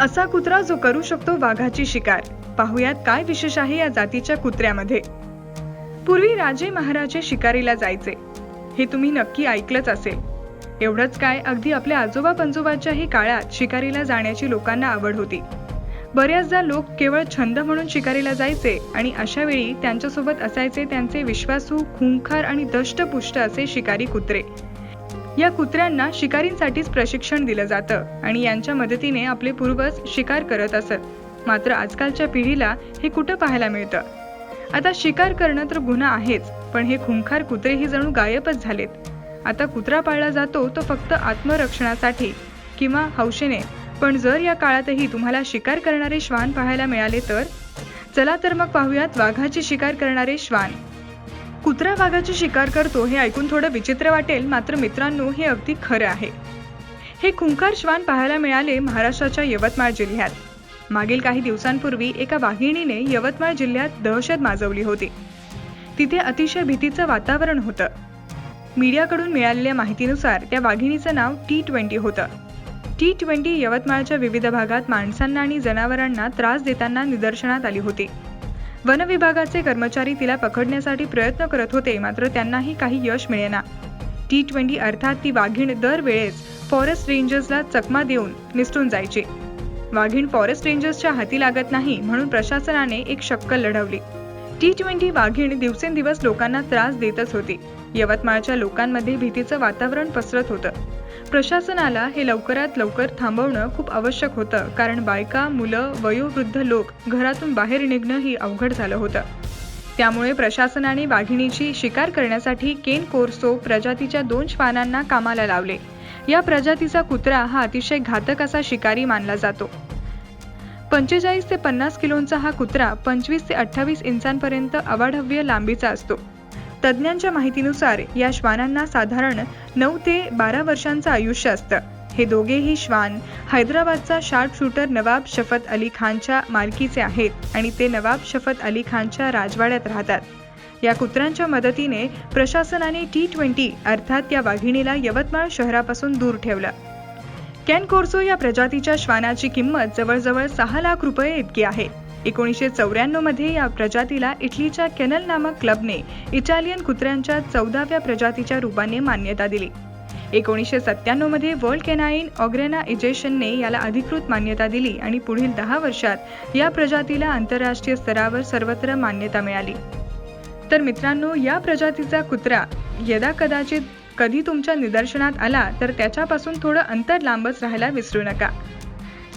असा कुत्रा जो करू शकतो वाघाची शिकार. पाहुयात काय विशेष आहे या जातीच्या कुत्र्यामध्ये. पूर्वी राजे महाराजे शिकारीला जायचे. हे तुम्ही नक्की ऐकलंच असेल. एवढंच काय अगदी आपल्या आजोबा पंजोबाच्याही काळात शिकारीला जाण्याची लोकांना आवड होती. बऱ्याचदा लोक केवळ छंद म्हणून शिकारीला जायचे आणि अशा वेळी त्यांच्यासोबत असायचे त्यांचे विश्वासू खुंखार आणि दष्टपुष्ट असे शिकारी कुत्रे. या कुत्र्यांना शिकारींसाठीच प्रशिक्षण दिलं जातं आणि यांच्या मदतीने आपले पूर्वज शिकार करत असत. मात्र आजकालच्या पिढीला हे कुठं पाहायला मिळतं? आता शिकार करणं तर गुन्हा आहेच पण हे खुंखार कुत्रेही जणू गायबच झालेत. आता कुत्रा पाळला जातो तो फक्त आत्मरक्षणासाठी किंवा हौशेने. पण जर या काळातही तुम्हाला शिकार करणारे श्वान पाहायला मिळाले तर? चला तर मग पाहूयात वाघाची शिकार करणारे श्वान. कुत्रा वाघाची शिकार करतो हे ऐकून थोडं विचित्र वाटेल मात्र मित्रांनो हे अगदी खरं आहे. हे खुंखार श्वान पाहायला मिळाले महाराष्ट्राच्या यवतमाळ जिल्ह्यात. मागील काही दिवसांपूर्वी एका वाघिणीने यवतमाळ जिल्ह्यात दहशत माजवली होती. तिथे अतिशय भीतीचं वातावरण होतं. मीडियाकडून मिळालेल्या माहितीनुसार त्या वाघिणीचं नाव टी ट्वेंटी होतं. टी ट्वेंटी यवतमाळच्या विविध भागात माणसांना आणि जनावरांना त्रास देताना निदर्शनात आली होती. वनविभागाचे कर्मचारी तिला पकडण्यासाठी प्रयत्न करत होते मात्र त्यांनाही काही यश मिळेना. टी ट्वेंटी अर्थात ती वाघीण दरवेळेस फॉरेस्ट रेंजर्सला चकमा देऊन निसटून जायची. वाघीण फॉरेस्ट रेंजर्सच्या हाती लागत नाही म्हणून प्रशासनाने एक शक्कल लढवली. टी ट्वेंटी वाघीण दिवसेंदिवस लोकांना त्रास देतच होती. यवतमाळच्या लोकांमध्ये भीतीचं वातावरण पसरत होतं. प्रशासनाला हे लवकरात लवकर थांबवणं खूप आवश्यक होतं कारण बायका मुलं वयोवृद्ध लोक घरातून बाहेर निघणं ही अवघड झालं होतं. त्यामुळे प्रशासनाने वाघिणीची शिकार करण्यासाठी केन कोर्सो प्रजातीच्या दोन श्वानांना कामाला लावले. या प्रजातीचा कुत्रा हा अतिशय घातक असा शिकारी मानला जातो. पंचेचाळीस ते पन्नास किलोंचा हा कुत्रा पंचवीस ते अठ्ठावीस इंचांपर्यंत अवाढव्य लांबीचा असतो. तज्ज्ञांच्या माहितीनुसार या श्वानांना साधारण नऊ ते बारा वर्षांचं आयुष्य असतं. हे दोघेही श्वान हैदराबादचा शार्प शूटर नवाब शफत अली खानच्या मालकीचे आहेत आणि ते नवाब शफत अली खानच्या राजवाड्यात राहतात. या कुत्र्यांच्या मदतीने प्रशासनाने टी ट्वेंटी अर्थात या वाघिणीला यवतमाळ शहरापासून दूर ठेवलं. कॅन कोर्सो या प्रजातीच्या श्वानाची किंमत जवळजवळ सहा लाख रुपये इतकी आहे. एकोणीसशे चौऱ्याण्णवमध्ये या प्रजातीला इटलीच्या केनल नामक क्लबने इटालियन कुत्र्यांच्या चौदाव्या प्रजातीच्या रूपाने मान्यता दिली. एकोणीसशे सत्त्याण्णवमध्ये वर्ल्ड केनाईन ऑग्रेना इजेशनने याला अधिकृत मान्यता दिली आणि पुढील दहा वर्षात या प्रजातीला आंतरराष्ट्रीय स्तरावर सर्वत्र मान्यता मिळाली. तर मित्रांनो या प्रजातीचा कुत्रा यदा कदाचित कधी तुमच्या निदर्शनात आला तर त्याच्यापासून थोडं अंतर लांबच राहायला विसरू नका.